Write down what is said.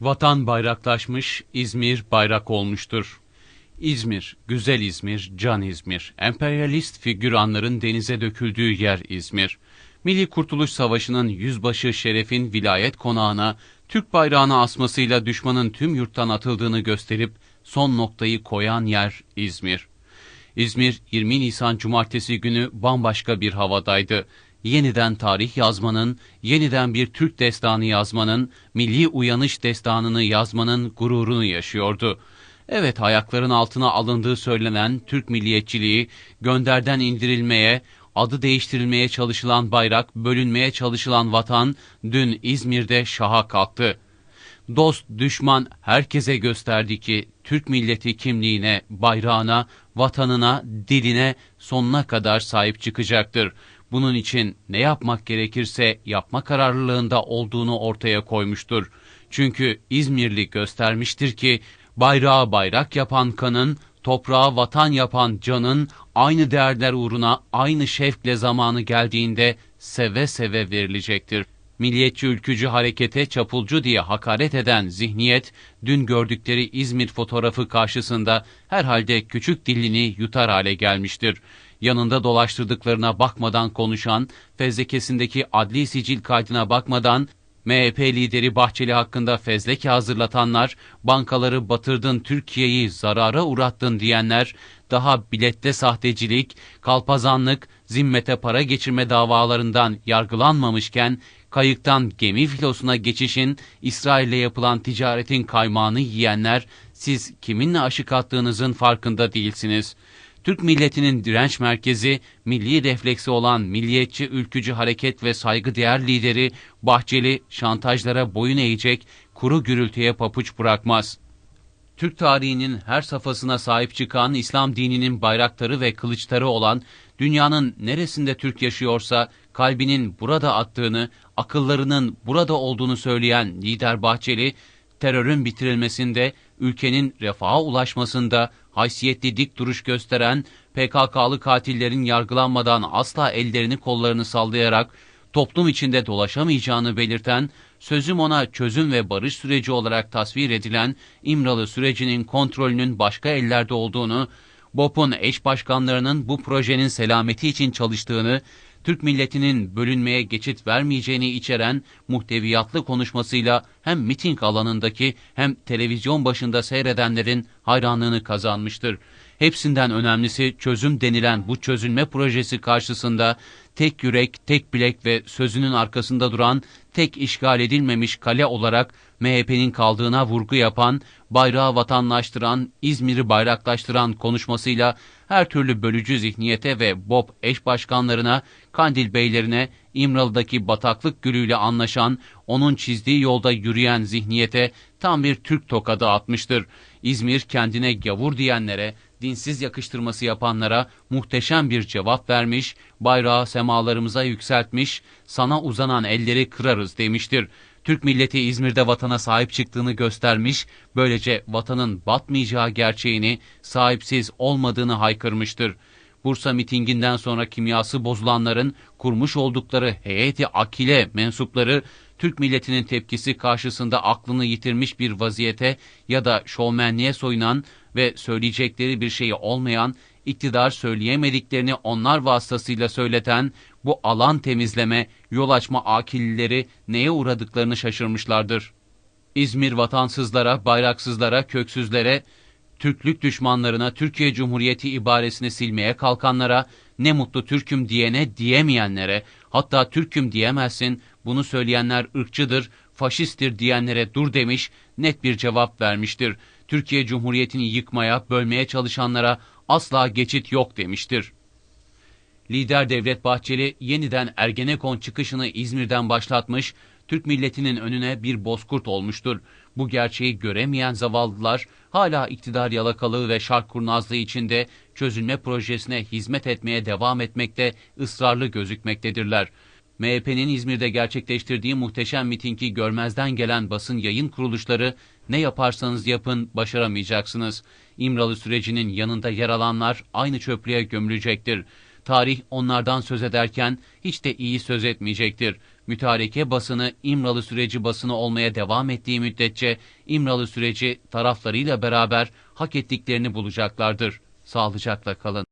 Vatan bayraklaşmış, İzmir bayrak olmuştur. İzmir, güzel İzmir, can İzmir, emperyalist figüranların denize döküldüğü yer İzmir. Milli Kurtuluş Savaşı'nın yüzbaşı Şeref'in vilayet konağına Türk bayrağını asmasıyla düşmanın tüm yurttan atıldığını gösterip son noktayı koyan yer İzmir. İzmir 20 Nisan Cumartesi günü bambaşka bir havadaydı yeniden tarih yazmanın, yeniden bir Türk destanı yazmanın, milli uyanış destanını yazmanın gururunu yaşıyordu. Evet ayakların altına alındığı söylenen Türk milliyetçiliği gönderden indirilmeye, adı değiştirilmeye çalışılan bayrak, bölünmeye çalışılan vatan dün İzmir'de şaha kalktı. Dost, düşman herkese gösterdi ki Türk milleti kimliğine, bayrağına, vatanına, diline sonuna kadar sahip çıkacaktır bunun için ne yapmak gerekirse yapma kararlılığında olduğunu ortaya koymuştur. Çünkü İzmirli göstermiştir ki bayrağı bayrak yapan kanın, toprağı vatan yapan canın aynı değerler uğruna aynı şevkle zamanı geldiğinde seve seve verilecektir. Milliyetçi ülkücü harekete çapulcu diye hakaret eden zihniyet, dün gördükleri İzmir fotoğrafı karşısında herhalde küçük dilini yutar hale gelmiştir yanında dolaştırdıklarına bakmadan konuşan, fezlekesindeki adli sicil kaydına bakmadan, MHP lideri Bahçeli hakkında fezleke hazırlatanlar, bankaları batırdın Türkiye'yi zarara uğrattın diyenler, daha bilette sahtecilik, kalpazanlık, zimmete para geçirme davalarından yargılanmamışken, kayıktan gemi filosuna geçişin, İsrail'le yapılan ticaretin kaymağını yiyenler, siz kiminle aşık attığınızın farkında değilsiniz.'' Türk milletinin direnç merkezi, milli refleksi olan milliyetçi ülkücü hareket ve saygıdeğer lideri Bahçeli şantajlara boyun eğecek, kuru gürültüye papuç bırakmaz. Türk tarihinin her safhasına sahip çıkan İslam dininin bayrakları ve kılıçları olan dünyanın neresinde Türk yaşıyorsa kalbinin burada attığını, akıllarının burada olduğunu söyleyen lider Bahçeli, terörün bitirilmesinde, ülkenin refaha ulaşmasında haysiyetli dik duruş gösteren PKK'lı katillerin yargılanmadan asla ellerini kollarını sallayarak toplum içinde dolaşamayacağını belirten, sözüm ona çözüm ve barış süreci olarak tasvir edilen İmralı sürecinin kontrolünün başka ellerde olduğunu, BOP'un eş başkanlarının bu projenin selameti için çalıştığını, Türk milletinin bölünmeye geçit vermeyeceğini içeren muhteviyatlı konuşmasıyla hem miting alanındaki hem televizyon başında seyredenlerin hayranlığını kazanmıştır. Hepsinden önemlisi çözüm denilen bu çözülme projesi karşısında tek yürek, tek bilek ve sözünün arkasında duran, tek işgal edilmemiş kale olarak MHP'nin kaldığına vurgu yapan, bayrağı vatanlaştıran, İzmir'i bayraklaştıran konuşmasıyla her türlü bölücü zihniyete ve BOP eş başkanlarına, Kandil beylerine, İmralı'daki bataklık gülüyle anlaşan, onun çizdiği yolda yürüyen zihniyete tam bir Türk tokadı atmıştır. İzmir kendine gavur diyenlere, dinsiz yakıştırması yapanlara muhteşem bir cevap vermiş, bayrağı semalarımıza yükseltmiş, sana uzanan elleri kırarız demiştir. Türk milleti İzmir'de vatana sahip çıktığını göstermiş, böylece vatanın batmayacağı gerçeğini, sahipsiz olmadığını haykırmıştır. Bursa mitinginden sonra kimyası bozulanların kurmuş oldukları heyeti akile mensupları Türk milletinin tepkisi karşısında aklını yitirmiş bir vaziyete ya da şovmenliğe soyunan ve söyleyecekleri bir şeyi olmayan, iktidar söyleyemediklerini onlar vasıtasıyla söyleten bu alan temizleme, yol açma akillileri neye uğradıklarını şaşırmışlardır. İzmir vatansızlara, bayraksızlara, köksüzlere, Türklük düşmanlarına, Türkiye Cumhuriyeti ibaresini silmeye kalkanlara, ne mutlu Türk'üm diyene diyemeyenlere, hatta Türk'üm diyemezsin, bunu söyleyenler ırkçıdır, faşisttir diyenlere dur demiş, net bir cevap vermiştir. Türkiye Cumhuriyeti'ni yıkmaya, bölmeye çalışanlara asla geçit yok demiştir. Lider Devlet Bahçeli yeniden Ergenekon çıkışını İzmir'den başlatmış, Türk milletinin önüne bir bozkurt olmuştur. Bu gerçeği göremeyen zavallılar hala iktidar yalakalığı ve şark kurnazlığı içinde çözülme projesine hizmet etmeye devam etmekte ısrarlı gözükmektedirler. MHP'nin İzmir'de gerçekleştirdiği muhteşem mitingi görmezden gelen basın yayın kuruluşları ne yaparsanız yapın başaramayacaksınız. İmralı sürecinin yanında yer alanlar aynı çöplüğe gömülecektir. Tarih onlardan söz ederken hiç de iyi söz etmeyecektir. Mütareke basını İmralı süreci basını olmaya devam ettiği müddetçe İmralı süreci taraflarıyla beraber hak ettiklerini bulacaklardır. Sağlıcakla kalın.